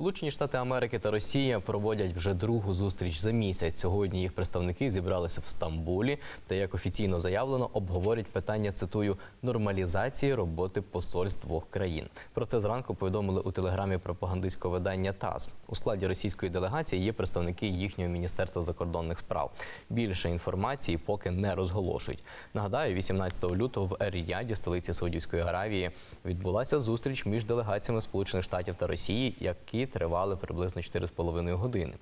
Сполучені Штати Америки та Росія проводять вже другу зустріч за місяць. Сьогодні їх представники зібралися в Стамбулі та, як офіційно заявлено, обговорять питання цитую нормалізації роботи посольств двох країн. Про це зранку повідомили у телеграмі пропагандистського видання ТАСС. У складі російської делегації є представники їхнього міністерства закордонних справ. Більше інформації поки не розголошують. Нагадаю, 18 лютого в Ер-Ріяді, столиці Саудівської Аравії, відбулася зустріч між делегаціями Сполучених Штатів та Росії, які тривали приблизно 4,5 години.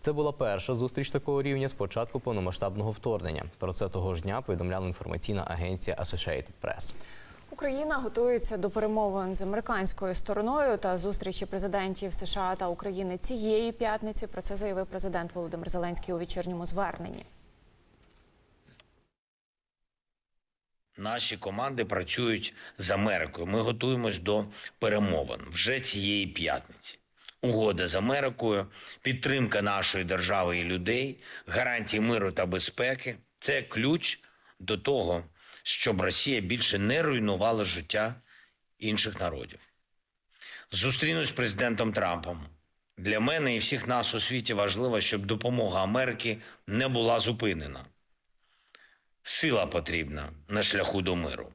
Це була перша зустріч такого рівня з початку повномасштабного вторгнення. Про це того ж дня повідомляла інформаційна агенція Associated Press. Україна готується до перемовин з американською стороною та зустрічі президентів США та України цієї п'ятниці. Про це заявив президент Володимир Зеленський у вечірньому зверненні. Наші команди працюють з Америкою. Ми готуємось до перемовин вже цієї п'ятниці. Угода з Америкою, підтримка нашої держави і людей, гарантії миру та безпеки це ключ до того, щоб Росія більше не руйнувала життя інших народів. Зустрінусь з президентом Трампом. Для мене і всіх нас у світі важливо, щоб допомога Америки не була зупинена. Сила потрібна на шляху до миру.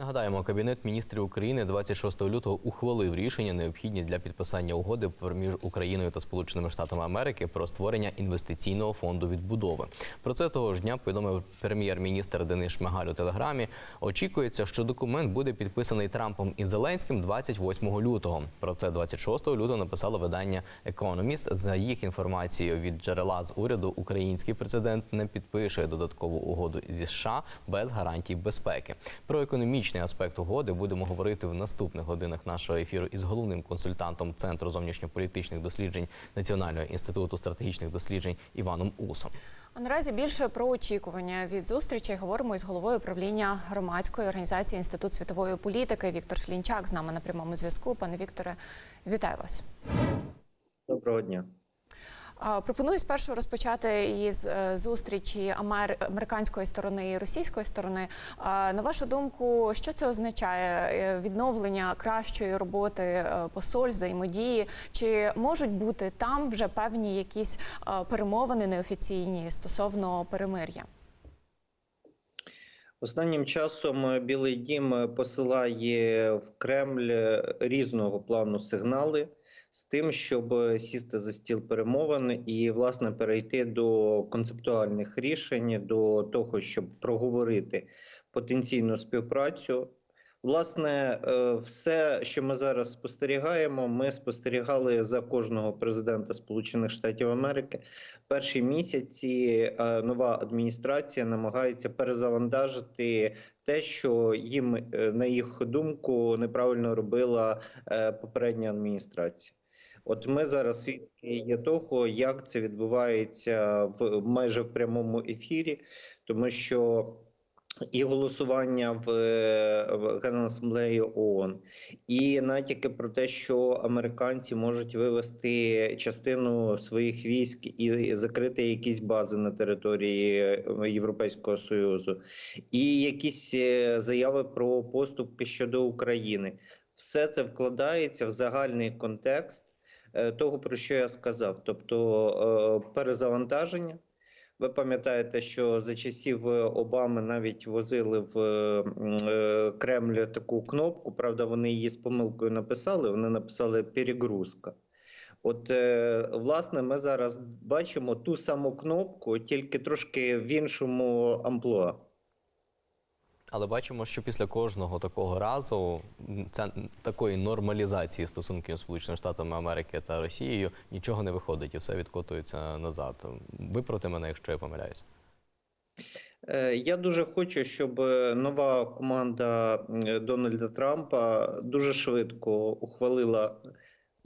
Нагадаємо, Кабінет міністрів України 26 лютого ухвалив рішення, необхідні для підписання угоди між Україною та Сполученими Штатами Америки про створення інвестиційного фонду відбудови. Про це того ж дня повідомив прем'єр-міністр Денис Шмигаль у телеграмі. Очікується, що документ буде підписаний Трампом і Зеленським 28 лютого. Про це 26 лютого написало видання Economist. За їх інформацією від джерела з уряду, український президент не підпише додаткову угоду зі США без гарантій безпеки. Про економічний аспект угоди будемо говорити в наступних годинах нашого ефіру із головним консультантом Центру зовнішньополітичних досліджень Національного інституту стратегічних досліджень Іваном Усом. А наразі більше про очікування від зустрічі говоримо із головою управління громадської організації Інститут світової політики Віктор Шлінчак з нами на прямому зв'язку. Пане Вікторе, вітаю вас. Доброго дня. Пропоную спершу розпочати із е, зустрічі амер... американської сторони і російської сторони. На вашу думку, що це означає Е, відновлення кращої роботи е, посольств, взаємодії? Чи можуть бути там вже певні якісь перемовини неофіційні стосовно перемир'я? Останнім часом Білий Дім посилає в Кремль різного плану сигнали з тим, щоб сісти за стіл перемовин і власне перейти до концептуальних рішень, до того, щоб проговорити потенційну співпрацю. Власне, е, все, що ми зараз спостерігаємо, ми спостерігали за кожного президента Сполучених Штатів Америки. Перші місяці е, нова адміністрація намагається перезавантажити те, що їм, е, на їх думку, неправильно робила попередня адміністрація. От ми зараз свідки є того, як це відбувається в майже в прямому ефірі, тому що і голосування в, Генасамблеї ООН, і натяки про те, що американці можуть вивести частину своїх військ і закрити якісь бази на території е, Європейського союзу, і якісь е, заяви про поступки щодо України. Все це вкладається в загальний контекст е, того, про що я сказав, тобто перезавантаження. Ви пам'ятаєте, що за часів Обами навіть возили в е, Кремль таку кнопку. Правда, вони її з помилкою написали. Вони написали перегрузка. От, е, власне, ми зараз бачимо ту саму кнопку, тільки трошки в іншому амплуа. Але бачимо, що після кожного такого разу ця такої нормалізації стосунків Сполученими Штатами Америки та Росією нічого не виходить і все відкотується назад. Випроти мене, якщо я помиляюсь. Е, Я дуже хочу, щоб нова команда Дональда Трампа дуже швидко ухвалила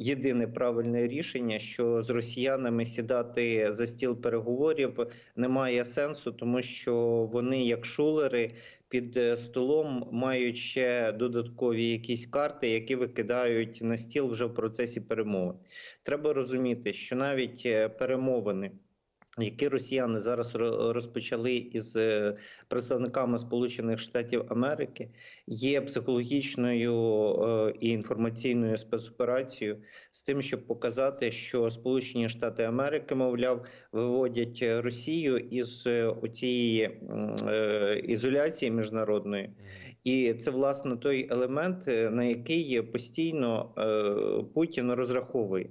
єдине правильне рішення, що з росіянами сідати за стіл переговорів немає сенсу, тому що вони, як шулери, під е, столом мають ще додаткові якісь карти, які викидають на стіл вже в процесі перемовин. Треба розуміти, що навіть е, перемовини які росіяни зараз розпочали із е, представниками Сполучених Штатів Америки, є психологічною е, і інформаційною спецоперацією з тим, щоб показати, що Сполучені Штати Америки, мовляв, виводять Росію із е, е, ізоляції міжнародної. І це власне той елемент, на який постійно Путін розраховує.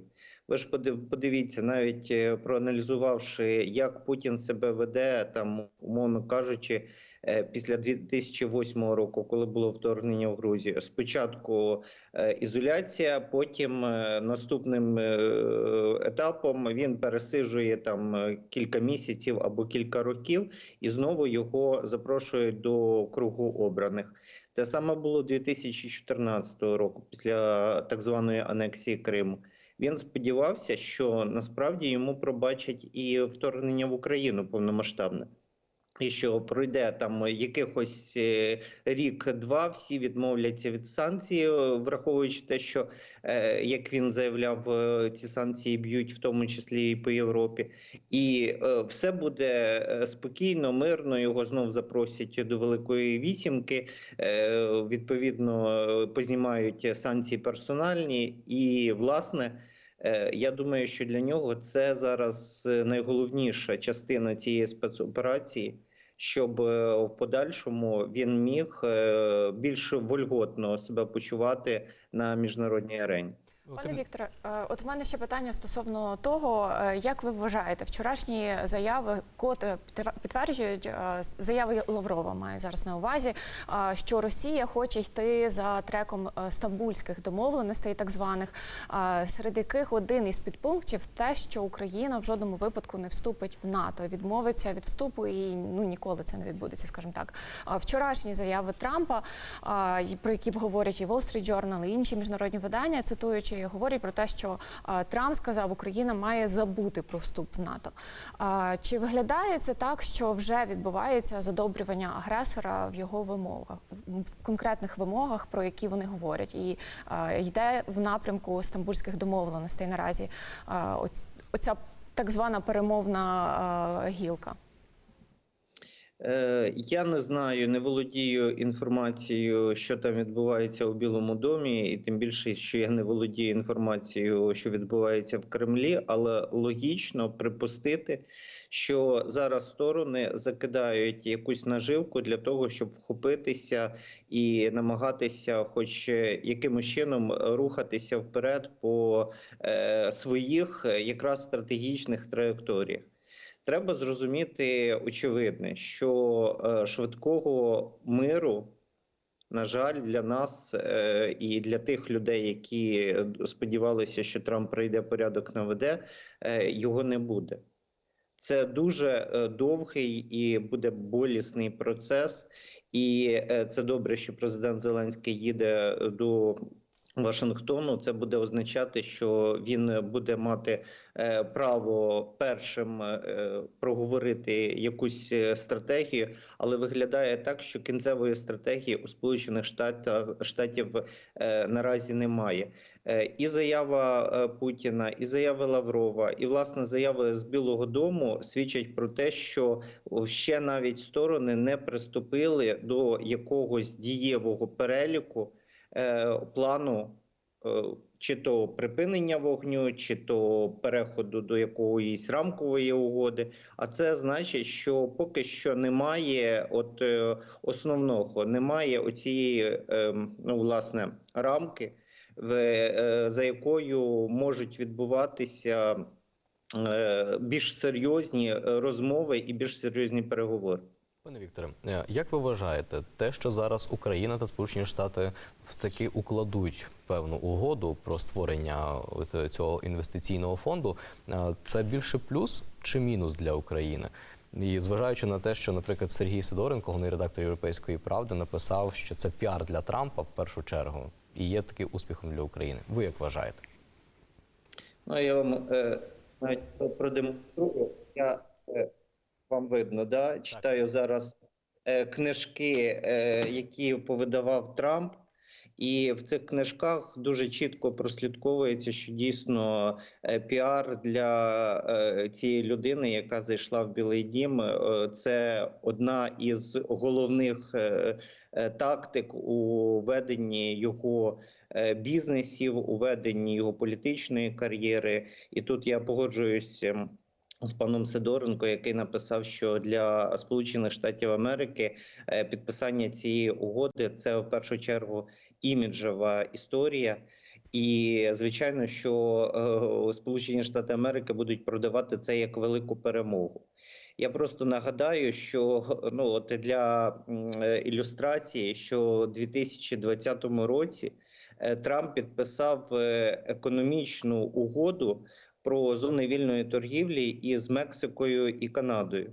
Ви ж подив- подивіться, навіть е, проаналізувавши, як Путін себе веде, там, умовно кажучи, е, після 2008 року, коли було вторгнення в Грузію. Спочатку е, ізоляція, потім наступним етапом він пересиджує там кілька місяців або кілька років, і знову його запрошують до кругу обраних. Те саме було 2014 року, після так званої анексії Криму. Він сподівався, що насправді йому пробачать і вторгнення в Україну повномасштабне. І що пройде там якихось е, рік-два, всі відмовляться від санкцій, е, враховуючи те, що е, як він заявляв, ці санкції б'ють в тому числі і по Європі, і все буде спокійно, мирно. Його знов запросять до Великої вісімки. Відповідно, познімають санкції персональні, і власне. Е, Я думаю, що для нього це зараз е, найголовніша частина цієї спецоперації, щоб е, в подальшому він міг більш вольготно себе почувати на міжнародній арені. Пане Вікторе, е, от в мене ще питання стосовно того, е, як ви вважаєте, вчорашні заяви, котре підтверджують е, заяви Лаврова, маю зараз на увазі, що Росія хоче йти за треком стамбульських домовленостей, так званих, серед яких один із підпунктів те, що Україна в жодному випадку не вступить в НАТО, відмовиться від вступу і ну ніколи це не відбудеться, скажімо так. Вчорашні заяви Трампа, про які говорять і Wall Street Journal, і інші міжнародні видання, цитуючи, говорять про те, що Трамп сказав, Україна має забути про вступ в НАТО. Чи виглядає це так, що вже відбувається задобрювання агресора в його вимогах, в конкретних вимогах, про які вони говорять, і йде в напрямку стамбульських домовленостей наразі оця так звана перемовна гілка? Е, Я не знаю, не володію інформацією, що там відбувається у Білому домі, і тим більше, що я не володію інформацією, що відбувається в Кремлі, але логічно припустити, що зараз сторони закидають якусь наживку для того, щоб вхопитися і намагатися, хоч якимось чином, рухатися вперед по е, своїх якраз стратегічних траєкторіях. Треба зрозуміти очевидне, що е, швидкого миру, на жаль, для нас е, і для тих людей, які сподівалися, що Трамп прийде порядок наведе, е, його не буде. Це дуже е, довгий і буде болісний процес, і це добре, що президент Зеленський їде до Вашингтону. Це буде означати, що він буде мати е, право першим е, проговорити якусь е, стратегію, але виглядає так, що кінцевої стратегії у Сполучених Штатах Штатів е, наразі немає. Е, І заява е, Путіна, і заяви Лаврова, і власне заяви з Білого Дому свідчать про те, що ще навіть сторони не приступили до якогось дієвого переліку плану. е, Чи то припинення вогню, чи то переходу до якоїсь рамкової угоди. А це значить, що поки що немає от е, основного, немає оцієї е, ну, власне рамки, е, за якою можуть відбуватися е, більш серйозні е, розмови і більш серйозні переговори. Пане Вікторе, е, як ви вважаєте, те, що зараз Україна та Сполучені Штати таки укладуть певну угоду про створення цього інвестиційного фонду, е, це більше плюс чи мінус для України? І зважаючи на те, що, наприклад, Сергій Сидоренко, головний редактор Європейської правди, написав, що це піар для Трампа в першу чергу і є таким успіхом для України. Ви як вважаєте? Ну, я вам е, навіть продемонструю. Я вам видно, да? читаю зараз е, книжки, е, які повидавав Трамп. І в цих книжках дуже чітко прослідковується, що дійсно е, піар для е, цієї людини, яка зайшла в Білий Дім, е, це одна із головних тактик у веденні його бізнесів, у веденні його політичної кар'єри. І тут я погоджуюсь. З паном Сидоренко, який написав, що для Сполучених Штатів Америки е, підписання цієї угоди це в першу чергу іміджева історія. І звичайно, що е, Сполучені Штати Америки будуть продавати це як велику перемогу. Я просто нагадаю, що ну от для е, ілюстрації, що у 2020 році Трамп підписав економічну угоду про зони вільної торгівлі із Мексикою і Канадою.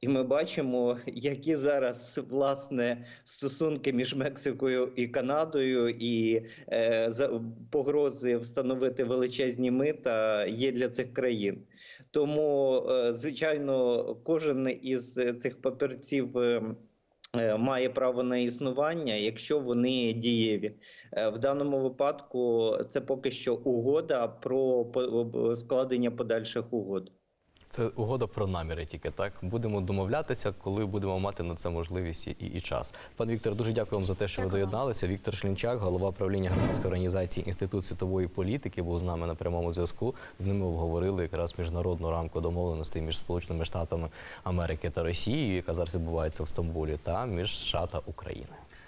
І ми бачимо, які зараз власне стосунки між Мексикою і Канадою, і е, за погрози встановити величезні мита є для цих країн. Тому, е, звичайно, кожен із цих папірців. е, е, Має право на існування, якщо вони дієві. Е, В даному випадку це поки що угода про складення подальших угод. Це угода про наміри тільки так. Будемо домовлятися, коли будемо мати на це можливість і, і час. Пан Віктор, дуже дякую вам за те, що ви доєдналися. Віктор Шлінчак, голова правління громадської організації Інститут світової політики, був з нами на прямому зв'язку. З ними обговорили якраз міжнародну рамку домовленостей між Сполученими Штатами Америки та Росією, яка зараз відбувається в Стамбулі, та між США та Україною.